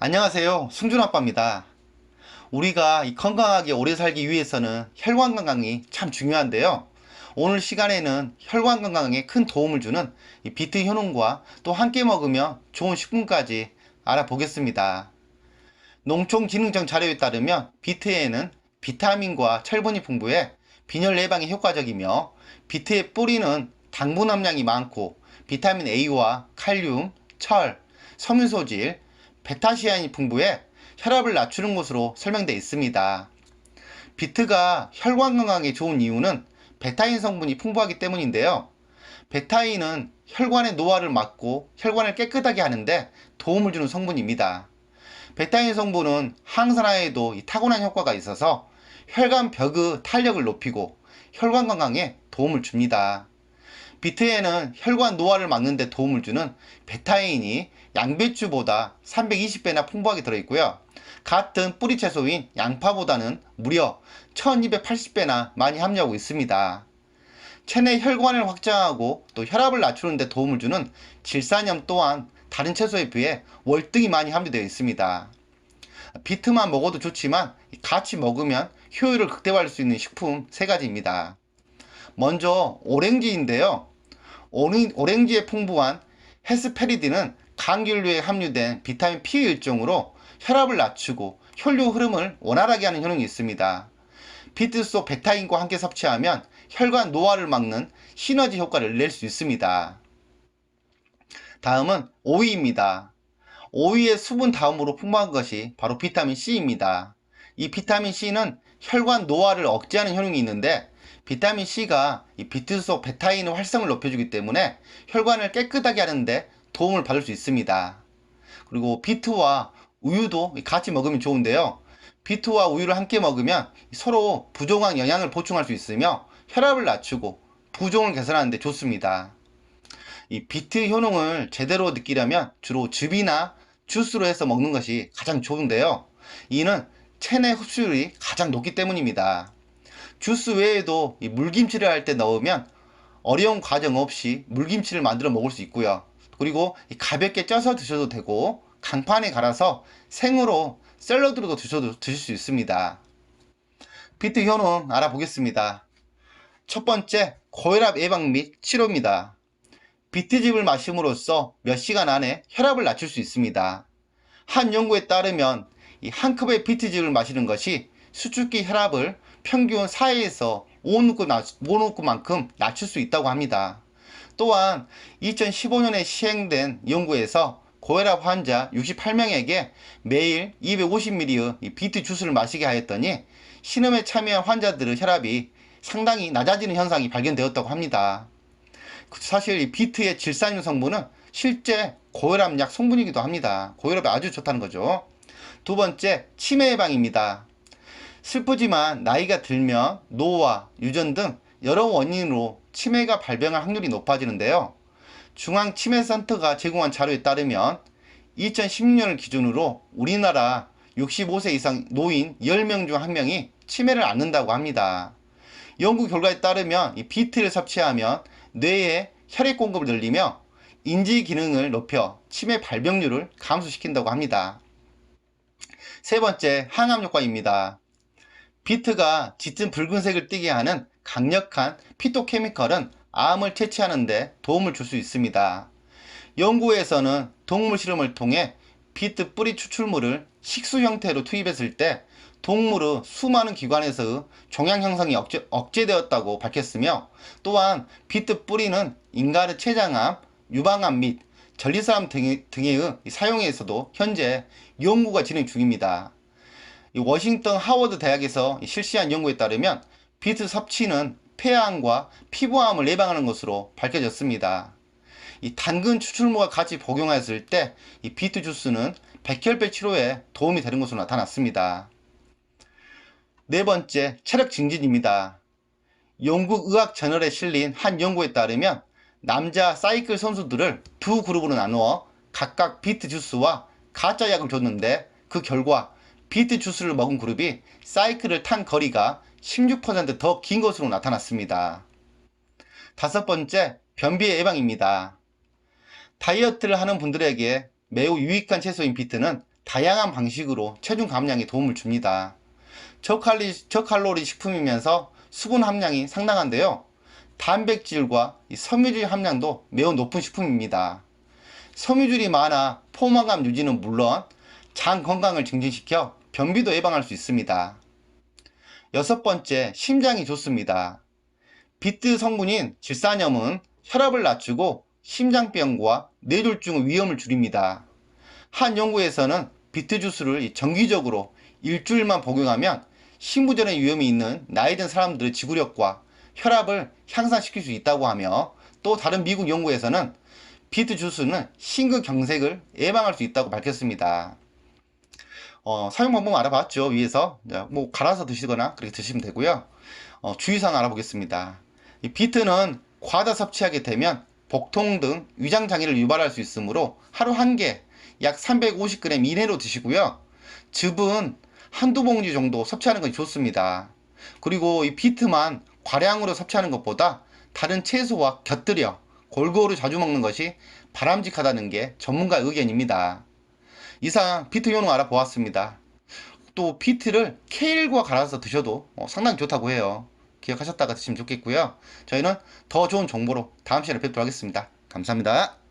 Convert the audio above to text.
안녕하세요. 승준아빠입니다. 우리가 이 건강하게 오래 살기 위해서는 혈관 건강이 참 중요한데요. 오늘 시간에는 혈관 건강에 큰 도움을 주는 이 비트 효능과 또 함께 먹으면 좋은 식품까지 알아보겠습니다. 농촌기능청 자료에 따르면 비트에는 비타민과 철분이 풍부해 빈혈 예방에 효과적이며 비트의 뿌리는 당분 함량이 많고 비타민 A와 칼륨, 철, 섬유소질, 베타시안이 풍부해 혈압을 낮추는 것으로 설명되어 있습니다. 비트가 혈관 건강에 좋은 이유는 베타인 성분이 풍부하기 때문인데요. 베타인은 혈관의 노화를 막고 혈관을 깨끗하게 하는데 도움을 주는 성분입니다. 베타인 성분은 항산화에도 이 타고난 효과가 있어서 혈관 벽의 탄력을 높이고 혈관 건강에 도움을 줍니다. 비트에는 혈관 노화를 막는 데 도움을 주는 베타인이 양배추보다 320배나 풍부하게 들어있고요. 같은 뿌리 채소인 양파보다는 무려 1280배나 많이 함유하고 있습니다. 체내 혈관을 확장하고 또 혈압을 낮추는 데 도움을 주는 질산염 또한 다른 채소에 비해 월등히 많이 함유되어 있습니다. 비트만 먹어도 좋지만 같이 먹으면 효율을 극대화할 수 있는 식품 세 가지입니다. 먼저 오렌지인데요. 오렌, 오렌지에 풍부한 헤스페리딘은 감귤류에 함유된 비타민 P의 일종으로 혈압을 낮추고 혈류 흐름을 원활하게 하는 효능이 있습니다. 비트 속 베타인과 함께 섭취하면 혈관 노화를 막는 시너지 효과를 낼 수 있습니다. 다음은 오이입니다. 오이의 수분 다음으로 풍부한 것이 바로 비타민 C입니다. 이 비타민 C는 혈관 노화를 억제하는 효능이 있는데 비타민 C가 이 비트 속 베타인의 활성을 높여주기 때문에 혈관을 깨끗하게 하는데 도움을 받을 수 있습니다. 그리고 비트와 우유도 같이 먹으면 좋은데요. 비트와 우유를 함께 먹으면 서로 부족한 영양을 보충할 수 있으며 혈압을 낮추고 부종을 개선하는 데 좋습니다. 이 비트 효능을 제대로 느끼려면 주로 즙이나 주스로 해서 먹는 것이 가장 좋은데요. 이는 체내 흡수율이 가장 높기 때문입니다. 주스 외에도 이 물김치를 할 때 넣으면 어려운 과정 없이 물김치를 만들어 먹을 수 있고요. 그리고 이 가볍게 쪄서 드셔도 되고 강판에 갈아서 생으로 샐러드로도 드셔도 드실 수 있습니다. 비트 효능 알아보겠습니다. 첫 번째, 고혈압 예방 및 치료입니다. 비트즙을 마심으로써 몇 시간 안에 혈압을 낮출 수 있습니다. 한 연구에 따르면 이한 컵의 비트즙을 마시는 것이 수축기 혈압을 평균 4에서 5눈급만큼 낮출 수 있다고 합니다. 또한 2015년에 시행된 연구에서 고혈압 환자 68명에게 매일 250ml의 비트 주스를 마시게 하였더니 신음에 참여한 환자들의 혈압이 상당히 낮아지는 현상이 발견되었다고 합니다. 사실 이 비트의 질산유 성분은 실제 고혈압약 성분이기도 합니다. 고혈압에 아주 좋다는 거죠. 두 번째, 치매 예방입니다. 슬프지만 나이가 들면 노화, 유전 등 여러 원인으로 치매가 발병할 확률이 높아지는데요. 중앙치매센터가 제공한 자료에 따르면 2016년을 기준으로 우리나라 65세 이상 노인 10명 중 1명이 치매를 앓는다고 합니다. 연구 결과에 따르면 이 비트를 섭취하면 뇌에 혈액 공급을 늘리며 인지 기능을 높여 치매 발병률을 감소시킨다고 합니다. 세 번째, 항암 효과입니다. 비트가 짙은 붉은색을 띠게 하는 강력한 피토케미컬은 암을 퇴치하는데 도움을 줄 수 있습니다. 연구에서는 동물 실험을 통해 비트 뿌리 추출물을 식수 형태로 투입했을 때 동물의 수많은 기관에서의 종양 형성이 억제, 억제되었다고 밝혔으며 또한 비트 뿌리는 인간의 췌장암, 유방암 및 전리사암 등의, 등의 사용에서도 현재 연구가 진행 중입니다. 워싱턴 하워드 대학에서 실시한 연구에 따르면 비트 섭취는 폐암과 피부암을 예방하는 것으로 밝혀졌습니다. 이 당근 추출물과 같이 복용했을 때 이 비트 주스는 백혈병 치료에 도움이 되는 것으로 나타났습니다. 네 번째, 체력 증진입니다. 영국 의학 저널에 실린 한 연구에 따르면 남자 사이클 선수들을 두 그룹으로 나누어 각각 비트 주스와 가짜 약을 줬는데 그 결과 비트 주스를 먹은 그룹이 사이클을 탄 거리가 16%더 긴 것으로 나타났습니다. 다섯 번째, 변비 예방입니다. 다이어트를 하는 분들에게 매우 유익한 채소인 비트는 다양한 방식으로 체중 감량에 도움을 줍니다. 저칼리, 저칼로리 식품이면서 수분 함량이 상당한데요. 단백질과 이 섬유질 함량도 매우 높은 식품입니다. 섬유질이 많아 포만감 유지는 물론 장 건강을 증진시켜 변비도 예방할 수 있습니다. 여섯 번째, 심장이 좋습니다. 비트 성분인 질산염은 혈압을 낮추고 심장병과 뇌졸중 위험을 줄입니다. 한 연구에서는 비트 주스를 정기적으로 일주일만 복용하면 심부전의 위험이 있는 나이 든 사람들의 지구력과 혈압을 향상시킬 수 있다고 하며 또 다른 미국 연구에서는 비트 주스는 심근경색을 예방할 수 있다고 밝혔습니다. 어, 사용 방법 알아봤죠 위에서. 자, 뭐 갈아서 드시거나 그렇게 드시면 되고요. 어, 주의사항 알아보겠습니다. 이 비트는 과다 섭취하게 되면 복통 등 위장 장애를 유발할 수 있으므로 하루 한 개 약 350g 이내로 드시고요. 즙은 한두 봉지 정도 섭취하는 것이 좋습니다. 그리고 이 비트만 과량으로 섭취하는 것보다 다른 채소와 곁들여 골고루 자주 먹는 것이 바람직하다는 게 전문가 의견입니다. 이상 비트 효능 알아보았습니다. 또 비트를 케일과 갈아서 드셔도 어, 상당히 좋다고 해요. 기억하셨다가 드시면 좋겠고요. 저희는 더 좋은 정보로 다음 시간에 뵙도록 하겠습니다. 감사합니다.